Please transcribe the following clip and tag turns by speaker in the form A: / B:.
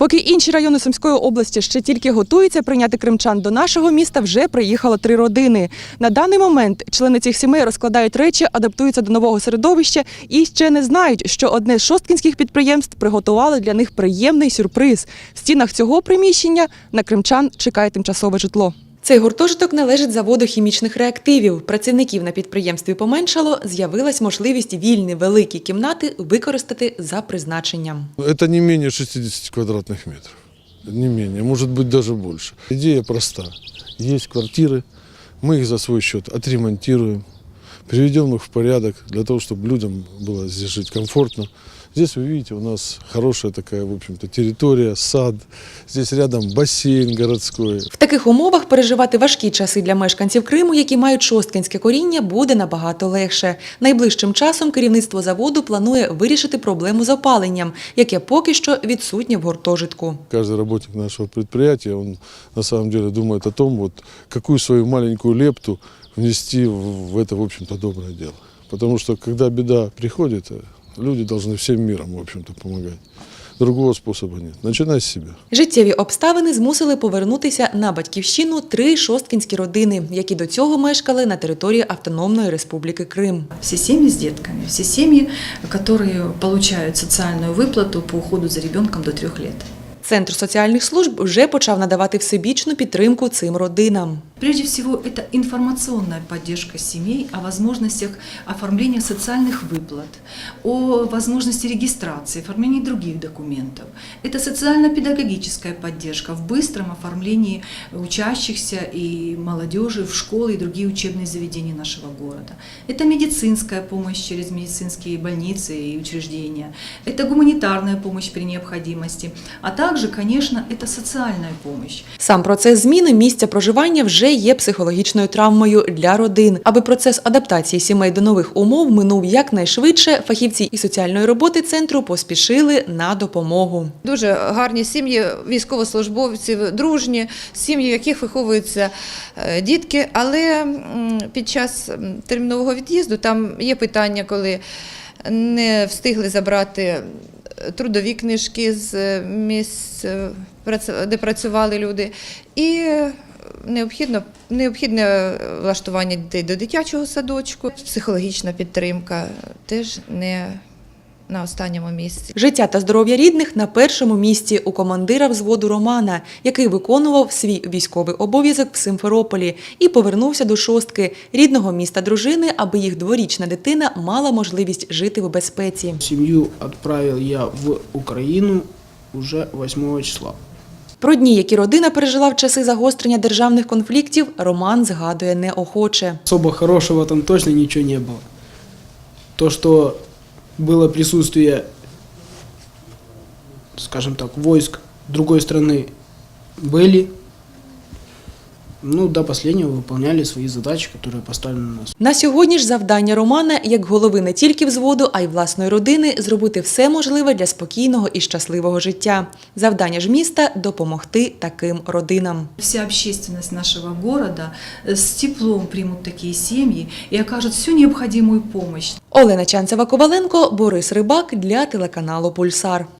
A: Поки інші райони Сумської області ще тільки готуються прийняти кримчан до нашого міста, вже приїхало три родини. На даний момент члени цих сімей розкладають речі, адаптуються до нового середовища і ще не знають, що одне з шосткінських підприємств приготували для них приємний сюрприз. В стінах цього приміщення на кримчан чекає тимчасове житло. Цей гуртожиток належить заводу хімічних реактивів. Працівників на підприємстві поменшало. З'явилась можливість вільні великі кімнати використати за призначенням.
B: Это не менее 60 квадратных метров. Не менее, может быть даже больше. Идея проста. Есть квартиры, мы их за свой счет отремонтируем, приведем их в порядок для того, чтобы людям было здесь жить комфортно. Здесь вы видите, у нас хорошая такая, в общем-то, территория, сад. Здесь рядом бассейн городской.
A: В таких умовах переживати важкі часи для мешканців Криму, які мають шосткинське коріння, буде набагато легше. Найближчим часом керівництво заводу планує вирішити проблему з опаленням, яке поки що відсутнє в гуртожитку.
B: Каждый работник нашего предприятия, он на самом деле думает о том, вот, какую свою маленькую лепту внести в в это, в общем-то, доброе дело. Потому что, когда беда приходит, э, люди должны всем миром, в общем-то, помогать. Другого способа нет. Начинай с себя.
A: Життєві обставини змусили повернутися на батьківщину три шосткінські родини, які до цього мешкали на території Автономної Республіки Крим.
C: Все семьи с детками, все семьи, которые получают социальную выплату по уходу за ребенком до трех лет.
A: Центр соціальних служб вже почав надавати всебічну підтримку цим родинам.
C: Прежде всего, это информационная поддержка семей о возможностях оформления социальных выплат, о возможности регистрации, оформления других документов. Это социально-педагогическая поддержка в быстром оформлении учащихся и молодежи в школы и другие учебные заведения нашего города. Это медицинская помощь через медицинские больницы и учреждения. Это гуманитарная помощь при необходимости. А также, конечно, это социальная помощь.
A: Сам процес зміни місця проживання вже є психологічною травмою для родин. Аби процес адаптації сімей до нових умов минув якнайшвидше, фахівці і соціальної роботи центру поспішили на допомогу.
D: Дуже гарні сім'ї військовослужбовців, дружні, сім'ї, в яких виховуються е, дітки. Але під час термінового від'їзду там є питання, коли не встигли забрати трудові книжки з е, місць, е, де працювали люди. І необхідно, необхідне влаштування дітей до дитячого садочку, психологічна підтримка теж не на останньому місці.
A: Життя та здоров'я рідних на першому місці у командира взводу Романа, який виконував свій військовий обов'язок в Симферополі і повернувся до шостки рідного міста дружини, аби їх дворічна дитина мала можливість жити в безпеці.
E: Семью отправил я в Украину уже 8 числа.
A: Про дні, які родина пережила в часи загострення державних конфліктів, Роман згадує неохоче.
E: Особо хорошего там точно ничего не было. То, что было присутствие, скажем так, войск другой страны, были. Ну, до последнего выполняли свои задачи, которые поставлены на нас.
A: На сьогодні ж завдання Романа, як голови не тільки взводу, а й власної родини, зробити все можливе для спокійного і щасливого життя. Завдання ж міста допомогти таким родинам.
C: Вся общественность нашего города э, с теплом примут такие семьи и окажут всю необходимую помощь.
A: Олена Чанцева Коваленко, Борис Рибак для телеканалу Пульсар.